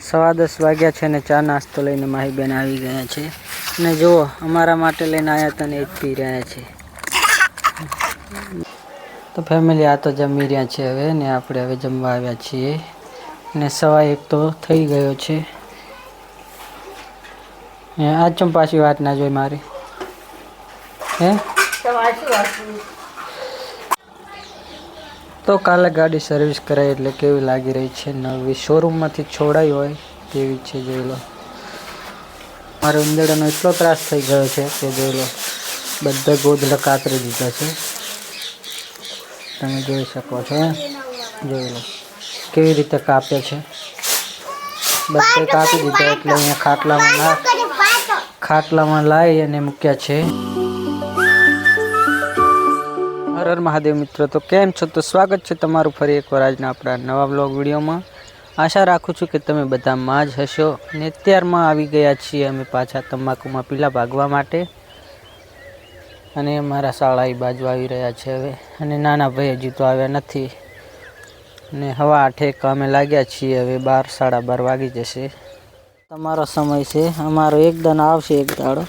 સવા દસ વાગ્યા છે ને ચા નાસ્તો લઈને માહી બેન આવી ગયા છે. અને જુઓ, અમારા માટે લઈને આવ્યા હતા ને એ જ પી રહ્યા છે. તો ફેમિલી આ તો જમી રહ્યા છે હવે ને આપણે હવે જમવા આવ્યા છીએ. ને સવા એક તો થઈ ગયો છે. આજ ચમ પાછી વાત ના જોઈ મારી? હે? તો કાલે ગાડી સર્વિસ કરાય એટલે કેવી લાગી રહી છે? નવી શોરૂમમાંથી છોડાઈ હોય તેવી છે જોઈ લો. મારો ઉંદરડાનો એટલો ત્રાસ થઈ ગયો છે કે જોઈ લો, બધા ગોદડા કાતરી દીધા છે. તમે જોઈ શકો છો જોઈ લો, કેવી રીતે કાપે છે. બધે કાપી દીધા એટલે અહીંયા ખાટલામાં ખાટલામાં લાવી અને મૂક્યા છે. હર મહાદેવ મિત્રો. તો કેમ છો? તો સ્વાગત છે તમારું ફરી એકવાર આજના આપણા નવા બ્લોગ વિડીયોમાં. આશા રાખું છું કે તમે બધા માં જ હશો ને અત્યારમાં આવી ગયા છીએ અમે પાછા તમાકુમાં પીલા ભાગવા માટે. અને મારા શાળા એ બાજુ આવી રહ્યા છે હવે. અને નાના ભાઈ હજી તો આવ્યા નથી. ને હવા આઠે કામે લાગ્યા છીએ હવે બાર, સાડા બાર વાગી જશે. તમારો સમય છે. અમારો એક આવશે એક દાડો.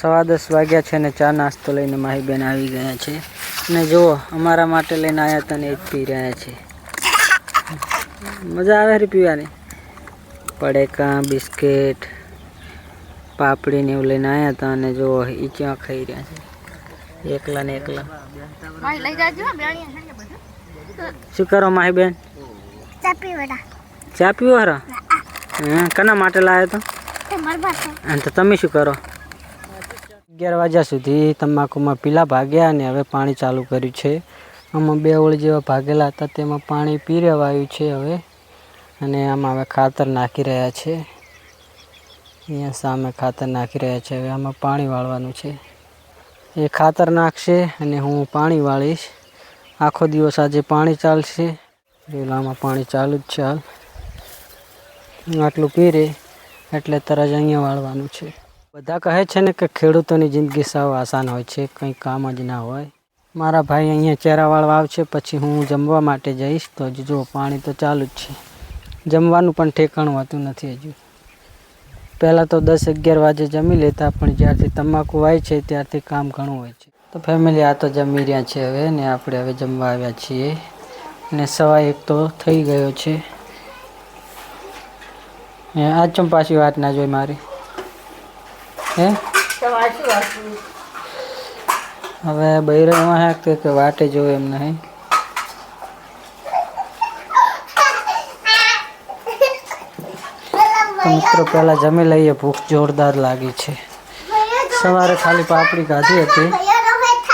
સવા દસ વાગ્યા છે ને ચા નાસ્તો લઈને માહી બેન આવી ગયા છે. અને જુઓ અમારા માટે લઈને આવ્યા હતા ને એ જ પી રહ્યા છે. મજા આવે રે પીવાની? પડેકા બિસ્કિટ પાપડી ને એવું લઈને આવ્યા હતા અને જુઓ એ ક્યાં ખાઈ રહ્યા છે. એકલા ને એકલા. શું કરો માહી બેન ચા પીવો હરા? હે. કના માટે લાવ્યો હતો? તો તમે શું કરો? અગિયાર વાગ્યા સુધી તમાકુમાં પીલા ભાગ્યા અને હવે પાણી ચાલુ કર્યું છે. આમાં બે ઓળ જેવા ભાગેલા હતા, તેમાં પાણી પી રહેવાયું છે હવે. અને આમાં હવે ખાતર નાખી રહ્યા છે. અહીંયા સામે ખાતર નાખી રહ્યા છે, હવે આમાં પાણી વાળવાનું છે. એ ખાતર નાખશે અને હું પાણી વાળીશ. આખો દિવસ આજે પાણી ચાલશે. આમાં પાણી ચાલુ જ છે હાલ. આટલું પીરે એટલે તરત અહીંયા વાળવાનું છે. બધા કહે છે ને કે ખેડૂતોની જિંદગી સાવ આસાન હોય છે, કંઈ કામ જ ના હોય. મારા ભાઈ અહીંયા ચેરા વાળવા આવશે, પછી હું જમવા માટે જઈશ, તો જો પાણી તો ચાલુ જ છે. જમવાનું પણ ઠેકાણું હોતું નથી હજુ. પહેલાં તો દસ અગિયાર વાગે જમી લેતા, પણ જ્યારથી તમાકુ વાય છે, ત્યારથી કામ ઘણું હોય છે. તો ફેમિલી આ તો જમી રહ્યા છે હવે, ને આપણે હવે જમવા આવ્યા છીએ. ને સવા એક તો થઈ ગયો છે. આ ચંપાસી વાત ના જોઈ મારી. હે? હવે બૈરામાં હે કે કે વાટે જોવે એમ નહીં મિત્રો પહેલાં જમી લઈએ ભૂખ જોરદાર લાગી છે. સવારે ખાલી પાપડી ખાધી હતી.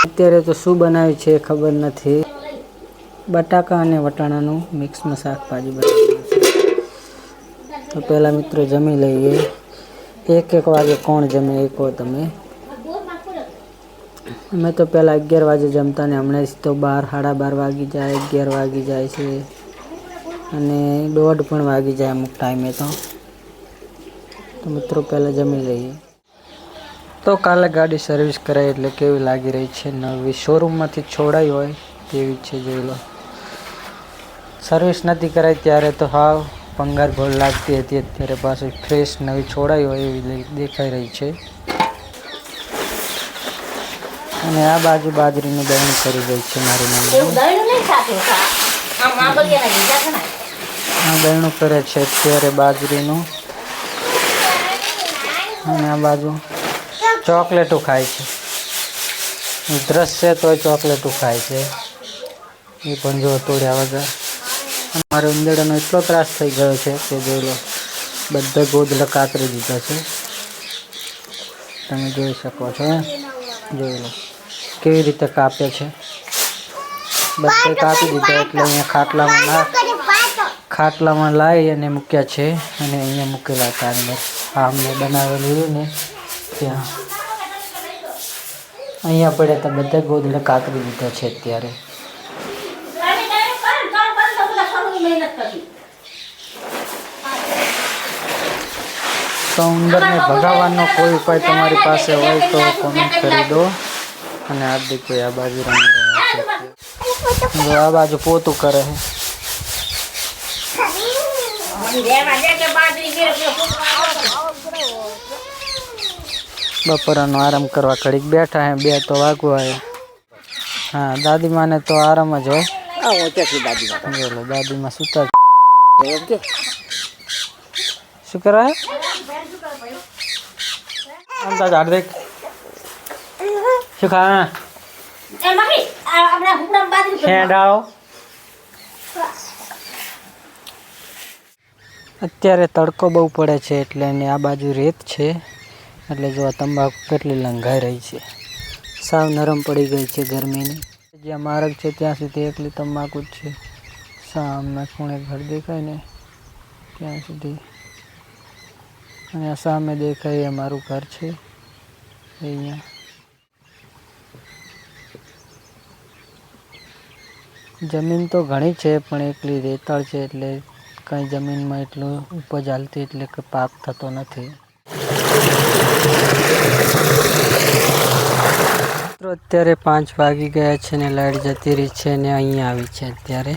અત્યારે તો શું બનાવ્યું છે ખબર નથી. બટાકા અને વટાણાનું મિક્સમાં શાકભાજી બનાવ્યું છે. તો પહેલાં મિત્રો જમી લઈએ. એક એક વાગે કોણ જમે, એ કહો તમે. અમે તો પહેલાં અગિયાર વાગે જમતા ને હમણાં તો બાર, સાડા બાર વાગી જાય, અગિયાર વાગી જાય છે. અને દોઢ પણ વાગી જાય અમુક ટાઈમે તો. તો મિત્રો પહેલાં જમી લઈએ. તો કાલે ગાડી સર્વિસ કરાય એટલે કેવી લાગી રહી છે નવી? શોરૂમમાંથી છોડાઈ હોય તેવી છે, જોઈ લો. સર્વિસ નથી કરાઈ ત્યારે તો હાવ પંગાર ભોળ લાગતી હતી. અત્યારે પાછી ફ્રેશ નવી છોડાઈ હોય એવી દેખાઈ રહી છે. અને આ બાજુ બાજરીનું દહીં કરી રહી છે મારી મમ્મી. આ દહીણું કરે છે અત્યારે બાજરીનું. અને આ બાજુ ચોકલેટો ખાય છે. દ્રશ્ય તોય ચોકલેટો ખાય છે. એ પણ જો તોડ્યા વગર. મારો ઉંદરડાનો એટલો ત્રાસ થઈ ગયો છે કે જોઈ લો બધા ગોદડા કાતરી દીધા છે. તમે જોઈ શકો છો? જોઈ લો કેવી રીતે કાપે છે. બધે કાપી દીધા એટલે અહીંયા ખાટલામાં ના ખાટલામાં લાવી અને મૂક્યા છે અને અહીંયા મૂકેલા હતા અંદર. આ અમને બનાવેલું ને ત્યાં. અહીંયા પડ્યા હતા બધા ગોદડા કાતરી દીધા છે અત્યારે. તો ઉંદરને ભગાવવાનો કોઈ ઉપાય તમારી પાસે હોય તો કોમેન્ટ કરી દો. અને હાર્દિક ભાઈ આ બાજુ રમી રહ્યા છે. જો આ બાજુ પોતું કરે છે બપોરાનો આરામ કરવા ઘડીક બેઠા હે બે તો વાગવા હે. હા દાદીમાને તો આરામ જ હોય. આ હું ત્યાંથી દાદી બોલો દાદીમાં સુતા જ. એમ કે? શું કરાય આમ તા શું અત્યારે તડકો બહુ પડે છે એટલે એને આ બાજુ રેત છે. એટલે જો આ તંબાકુ કેટલી લંઘાઈ રહી છે. સાવ નરમ પડી ગઈ છે ગરમીની. જ્યાં માર્ગ છે, ત્યાં સુધી એકલી તમાકુ જ છે. સામે ખૂણે ઘર દેખાય ને, ત્યાં સુધી. અને આ સામે દેખાય એ અમારું ઘર છે અહીંયા. જમીન તો ઘણી છે, પણ એકલી રેતાળ છે, એટલે કંઈ જમીનમાં એટલું ઉપજ હાલતી, એટલે કે પાક થતો નથી. મિત્રો અત્યારે પાંચ વાગી ગયા છે ને લાઈટ જતી રહી છે ને અહીંયા આવી છે અત્યારે.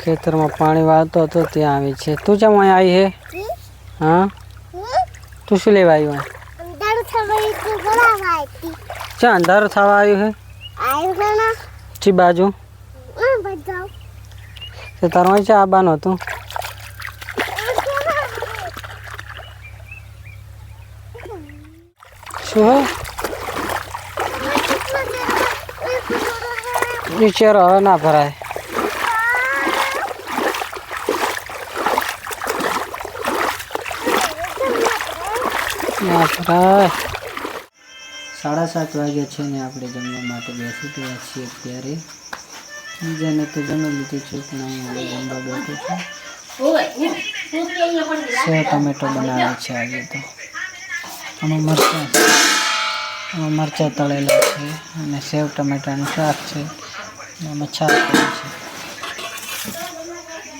ખેતરમાં પાણી વાળતો હતો ત્યાં આવી છે. તું ચમ અહીંયા આવી હે? હા? તું શું લેવા આવ્યું? ચા અંધારું થવા આવ્યું હે? ચી બાજુ? તારો ચા આવવાનું હતું. શું વિચારો હવે ના ભરાય. ના ભરાય. સાડા સાત વાગ્યા છે ને આપણે જમવા માટે બેસી ગયા છીએ અત્યારે. બીજાને તો જમી લીધું છે પણ અહીંયા હવે જમવા બેઠું છું સો ટમેટો બનાવે છે આજે તો. આમાં મરચાં આમાં મરચાં તળેલા છે અને સેવ ટમેટાનું શાક છે. અને આમાં છાશ પડી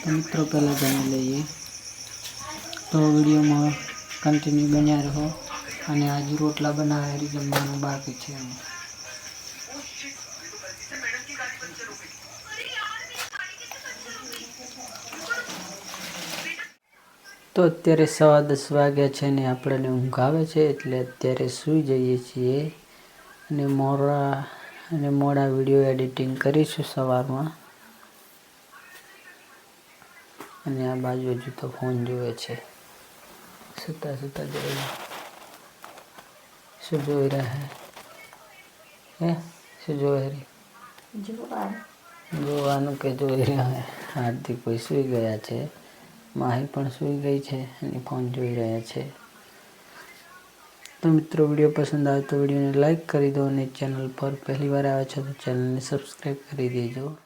છે. મિત્રો પહેલાં જાણી લઈએ. તો વિડીયોમાં કન્ટિન્યુ બન્યા રહો. અને આજે રોટલા બનાવે જમવાનું બાકી છે. એમાં તો અત્યારે સવા દસ વાગ્યા છે ને આપણને ઊંઘ આવે છે એટલે અત્યારે સૂઈ જઈએ છીએ અને મોડા અને મોડા વીડિયો એડિટિંગ કરીશું સવારમાં. અને આ બાજુ હજુ તો ફોન જોવે છે. સુતા સુતા જોઈ શું જોઈ રહ્યા હે? હે? શું જોઈ રહી જોવાનું. કે જોઈ રહ્યા હાર્દિક ભાઈ સૂઈ ગયા છે. માહી પણ સૂઈ ગઈ છે અને ફોન જોઈ રહ્યા છે. તો મિત્રો, વીડિયો પસંદ આવે તો વિડીયોને લાઇક કરી દો અને ચેનલ પર પહેલી વાર આવે છે તો ચેનલને સબસ્ક્રાઈબ કરી દેજો.